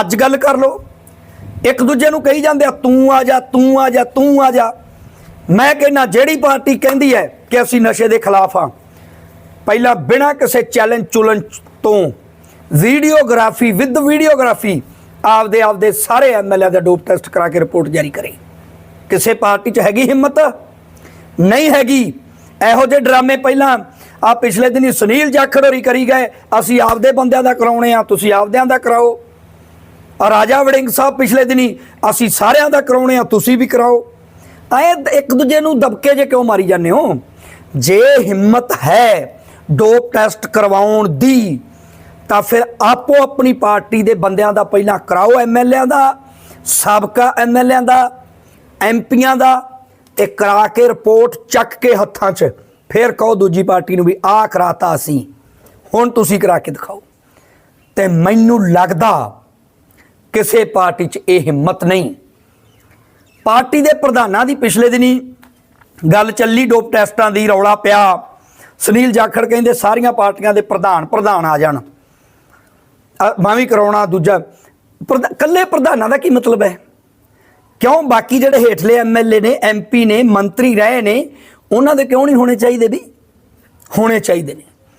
ਅੱਜ ਗੱਲ ਕਰ ਲਓ। ਇੱਕ ਦੂਜੇ ਨੂੰ ਕਹੀ ਜਾਂਦੇ ਆ, ਤੂੰ ਆ ਜਾ, ਤੂੰ ਆ ਜਾ, ਤੂੰ ਆ ਜਾ। ਮੈਂ ਕਹਿੰਦਾ, ਜਿਹੜੀ ਪਾਰਟੀ ਕਹਿੰਦੀ ਹੈ ਕਿ ਅਸੀਂ ਨਸ਼ੇ ਦੇ ਖਿਲਾਫ ਆ ਪਹਿਲਾਂ ਬਿਨਾਂ ਕਿਸੇ ਚੈਲੰਜ ਚੁਲਨ ਤੋਂ ਵੀਡੀਓਗ੍ਰਾਫੀ ਵਿਦ ਵੀਡੀਓਗ੍ਰਾਫੀ ਆਪਦੇ ਆਪਦੇ ਸਾਰੇ ਐਮਐਲਏ ਦਾ ਡੋਪ ਟੈਸਟ ਕਰਾ ਕੇ ਰਿਪੋਰਟ ਜਾਰੀ ਕਰੇ। ਕਿਸੇ ਪਾਰਟੀ 'ਚ ਹੈਗੀ ਹਿੰਮਤ? ਨਹੀਂ ਹੈਗੀ। ਇਹੋ ਜਿਹੇ ਡਰਾਮੇ ਪਹਿਲਾਂ ਆ ਪਿਛਲੇ ਦਿਨੀ ਸੁਨੀਲ ਜਾਖੜ ਹੋਰੀ ਕਰੀ ਗਏ, ਅਸੀਂ ਆਪਦੇ ਬੰਦਿਆਂ ਦਾ ਕਰਾਉਣੇ ਆ, ਤੁਸੀਂ ਆਪਦਿਆਂ ਦਾ ਕਰਾਓ। ਰਾਜਾ ਵੜਿੰਗ ਸਾਹਿਬ ਪਿਛਲੇ ਦਿਨੀ ਅਸੀਂ ਸਾਰਿਆਂ ਦਾ ਕਰਾਉਣੇ ਆ, ਤੁਸੀਂ ਵੀ ਕਰਾਓ। ਐ ਇੱਕ ਦੂਜੇ ਨੂੰ ਦਬਕੇ ਜੇ ਕਿਉਂ ਮਾਰੀ ਜਾਂਦੇ ਹੋ? ਜੇ ਹਿੰਮਤ ਹੈ ਡੋਪ ਟੈਸਟ ਕਰਵਾਉਣ ਦੀ, ਤਾਂ ਫਿਰ ਆਪੋ ਆਪਣੀ ਪਾਰਟੀ ਦੇ ਬੰਦਿਆਂ ਦਾ ਪਹਿਲਾਂ ਕਰਾਓ ਐਮਐਲਏਆਂ ਦਾ, ਸਾਬਕਾ ਐਮਐਲਏਆਂ ਦਾ ਐਮਪੀਆਂ ਦਾ, ਤੇ ਕਰਾ ਕੇ ਰਿਪੋਰਟ ਚੱਕ ਕੇ ਹੱਥਾਂ 'ਚ, ਫਿਰ ਕਹੋ ਦੂਜੀ ਪਾਰਟੀ ਨੂੰ ਵੀ ਆਹ ਕਰਾਤਾ ਅਸੀਂ। ਹੁਣ ਤੁਸੀਂ ਕਰਾ ਕੇ ਦਿਖਾਓ। ਤੇ ਮੈਨੂੰ ਲੱਗਦਾ ਕਿਸੇ ਪਾਰਟੀ 'ਚ ਇਹ ਹਿੰਮਤ ਨਹੀਂ। ਪਾਰਟੀ ਦੇ ਪ੍ਰਧਾਨਾਂ ਦੀ ਪਿਛਲੇ ਦਿਨੀ ਗੱਲ ਚੱਲੀ, ਡੋਪ ਟੈਸਟਾਂ ਦੀ ਰੌਲਾ ਪਿਆ। ਸੁਨੀਲ ਜਾਖੜ ਕਹਿੰਦੇ ਸਾਰੀਆਂ ਪਾਰਟੀਆਂ ਦੇ ਪ੍ਰਧਾਨ ਪ੍ਰਧਾਨ ਆ ਜਾਣ। ਮੈਂ ਵੀ ਕਰਾਉਣਾ ਦੂਜਾ। ਪ੍ਰਧਾ- ਇਕੱਲੇ ਪ੍ਰਧਾਨਾਂ ਦਾ ਕੀ ਮਤਲਬ ਹੈ? ਕਿਉਂ? ਬਾਕੀ ਜਿਹੜੇ ਹੇਠਲੇ ਐਮਐਲਏ ਨੇ ਐਮਪੀ ਨੇ, ਮੰਤਰੀ ਰਹੇ ਨੇ, ਉਹਨਾਂ ਦੇ ਕਿਉਂ ਨਹੀਂ ਹੋਣੇ ਚਾਹੀਦੇ ਵੀ ਹੋਣੇ ਚਾਹੀਦੇ ਨੇ।